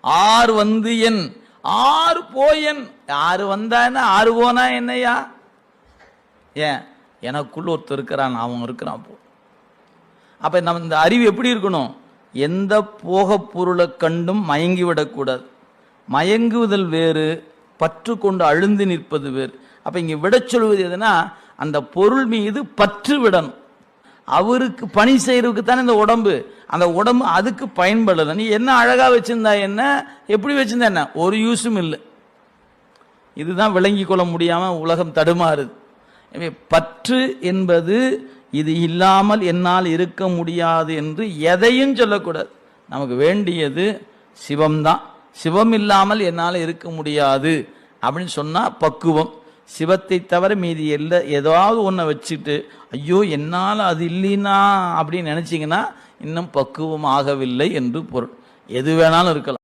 ஆறு வந்து என் ஆறு போயன். ஆறு வந்தா என்ன ஆறு போனா என்னையா ஏன் எனக்குள்ள ஒருத்தர் இருக்கிறான் அவன் இருக்கிறான் போ. அப்ப நம்ம இந்த அறிவு எப்படி இருக்கணும்? எந்த போக பொருளை கண்டும் மயங்கி விடக்கூடாது. மயங்குவதல் வேறு பற்று கொண்டு அழுந்து நிற்பது வேறு. அப்ப இங்க விடச் சொல்வது எதுனா அந்த பொருள் மீது பற்று விடணும். அவருக்கு பணி செய்யறதுக்கு தானே இந்த உடம்பு. அந்த உடம்பு அதுக்கு பயன்படலை. நீ என்ன அழகாக வச்சிருந்தா என்ன? எப்படி வச்சுருந்தா என்ன? ஒரு யூஸும் இல்லை. இதுதான் விளங்கி கொள்ள முடியாமல் உலகம் தடுமாறுது. எனவே பற்று என்பது இது இல்லாமல் என்னால் இருக்க முடியாது என்று எதையும் சொல்லக்கூடாது. நமக்கு வேண்டியது சிவம்தான். சிவம் இல்லாமல் என்னால் இருக்க முடியாது. அப்படின்னு சொன்னால் பக்குவம். சிவத்தை தவிர மீதி எல்ல ஏதாவது ஒன்றை வச்சுட்டு ஐயோ என்னால் அது இல்லைனா அப்படின்னு நினச்சிங்கன்னா இன்னும் பக்குவம் ஆகவில்லை என்று பொருள். எது வேணாலும் இருக்கலாம்.